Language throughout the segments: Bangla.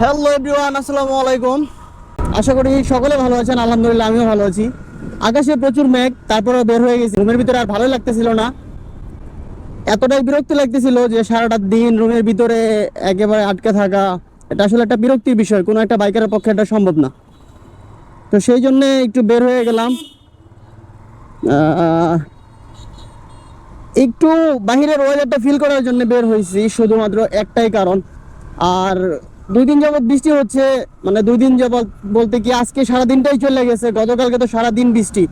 হ্যালো এভরিওয়ান আসসালামু আলাইকুম। আশা করি সকলে ভালো আছেন, আলহামদুলিল্লাহ আমিও ভালো আছি। আকাশে প্রচুর মেঘ তারপরে বের হয়ে গেছি। রুমের ভিতরে আর ভালো লাগতেছিল না। এতটাই বিরক্তি লাগতেছিল যে সারাটা দিন রুমের ভিতরে একেবারে আটকে থাকা, এটা আসলে একটা বিরক্তির বিষয়। কোনো একটা বাইকারের পক্ষে এটা সম্ভব না। তো সেই জন্য একটু বের হয়ে গেলাম। একটু বাহিরের ওয়েদারটা ফিল করার জন্য বের হয়েছি, শুধুমাত্র একটাই কারণ। আর দুই দিন যাবত বৃষ্টি হচ্ছে মানে দুই দিন যাবত বলতে কি আজকে সারা দিনটাই চলে গেছে, গতকালকে তো সারা দিন বৃষ্টি।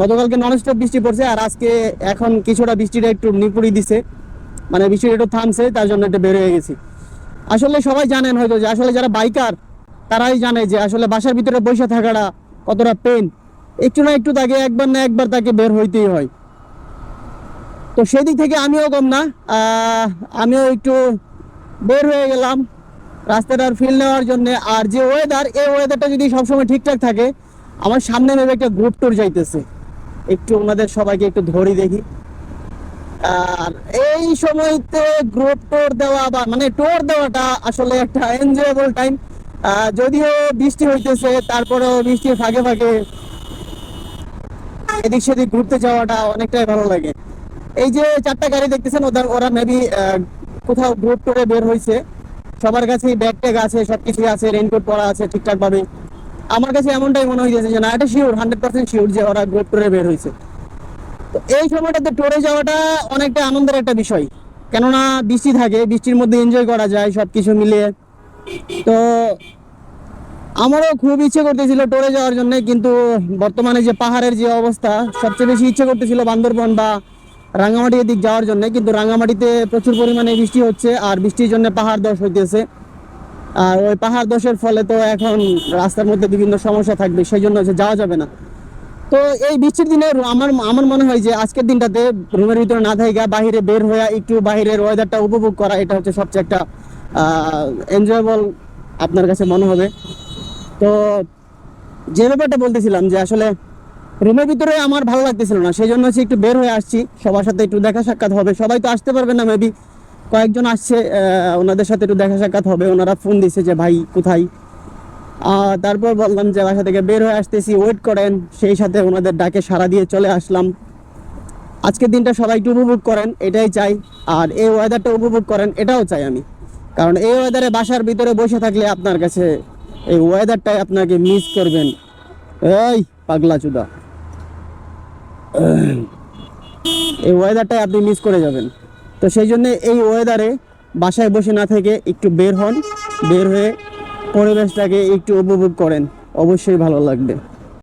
গতকালকে নন স্টপ বৃষ্টি পড়ছে, আর আজকে এখন কিছুটা বৃষ্টিটা একটু নিপুড়ি দিছে মানে বৃষ্টিটা একটু থামছে, তার জন্য একটু বের হয়ে গেছি। আসলে সবাই জানেন হয়তো যে, আসলে যারা বাইকার তারাই জানে যে, আসলে বাসার ভিতরে বসে থাকাটা কতটা পেন একটু না একটু তাকে, একবার না একবার তাকে বের হইতেই হয়। তো সেদিক থেকে আমিও কম না আমিও একটু বের হয়ে গেলাম। রাস্তাটার ফিল নেওয়ার জন্য, আর যে ওয়েদার এই ওয়েদারটা যদি সবসময় ঠিকঠাক থাকে, আমার সামনে ভেবে একটা গ্রুপ ট্যুর যাইতেছে। একটু ওনাদের সবাইকে একটু ধরি দেখি। আর এই সময়তে গ্রুপ ট্যুর দেওয়া বা মানে ট্যুর দেওয়াটা আসলে একটা এনজয়েবল টাইম যদিও বৃষ্টি হইতেছে, তারপরেও বৃষ্টির ফাঁকে ফাঁকে এদিক সেদিক ঘুরতে যাওয়াটা অনেকটাই ভালো লাগে। এই যে চারটা গাড়ি দেখতেছেন, ওদের ওরা মেবি কোথাও গ্রুপ করে বের হয়েছে সবার কাছে ব্যাগ ট্যাগ আছে সবকিছু আছে রেইনকোট পরা আছে ঠিকঠাক ভাবে আমার কাছে এমনটাই মনে হয়েছে যে না, এটা শিওর হান্ড্রেড পার্সেন্ট শিওর যে ওরা গ্রুপ করে বের হয়েছে তো এই সময়টাতে টোরে যাওয়াটা অনেকটা আনন্দের একটা বিষয়। কেননা বৃষ্টি থাকে, বৃষ্টির মধ্যে এনজয় করা যায় সব কিছু মিলিয়ে। তো আমারও খুব ইচ্ছে করতেছিল টোরে যাওয়ার জন্য, কিন্তু বর্তমানে যে পাহাড়ের যে অবস্থা, সবচেয়ে বেশি ইচ্ছে করতেছিল বান্দরবন বা রাঙামাটি দিক যাওয়ার জন্য, কিন্তু রাঙামাটিতে প্রচুর পরিমাণে বৃষ্টি হচ্ছে আর বৃষ্টির জন্য পাহাড় ধস হইতেছে। আর ওই পাহাড় ধসের ফলে তো এখন রাস্তার মধ্যে বিভিন্ন সমস্যা থাকবে সেই জন্য যাওয়া যাবে না। তো এই বৃষ্টির দিনে আমার আমার মনে হয় যে আজকের দিনটাতে রুমের ভিতরে না থাকা বাহিরে বের হয়ে একটু বাইরের ওয়েদারটা উপভোগ করা, এটা হচ্ছে সবচেয়ে একটা এনজয়েবল আপনার কাছে মনে হবে। তো যে ব্যাপারটা বলতেছিলাম যে আসলে রুমের ভিতরে আমার ভালো লাগতেছিল না, সেই জন্য হচ্ছে একটু বের হয়ে আসছি। সবার সাথে একটু দেখা সাক্ষাৎ হবে। সবাই তো আসতে পারবে না মেবি কয়েকজন আসছে ওনাদের সাথে একটু দেখা সাক্ষাৎ হবে। ওনারা ফোন দিছে যে, ভাই, কোথায়? তারপর বললাম যে, বাসা থেকে বের হয়ে আসতেছি ওয়েট করেন। সেই সাথে ওনাদের ডাকে সাড়া দিয়ে চলে আসলাম। আজকের দিনটা সবাই একটু উপভোগ করেন, এটাই চাই। আর এই ওয়েদারটা উপভোগ করেন, এটাও চাই আমি। কারণ এই ওয়েদারে বাসার ভিতরে বসে থাকলে আপনার কাছে এই ওয়েদারটাই আপনাকে মিস করবেন। এই পাগলা চুদা। এই ওয়েদারটাই আপনি মিস করে যাবেন। তো সেই জন্য এই ওয়েদারে বাসায় বসে না থেকে একটু বের হন, বের হয়ে পরিবেশটাকে একটু উপভোগ করেন। অবশ্যই ভালো লাগবে।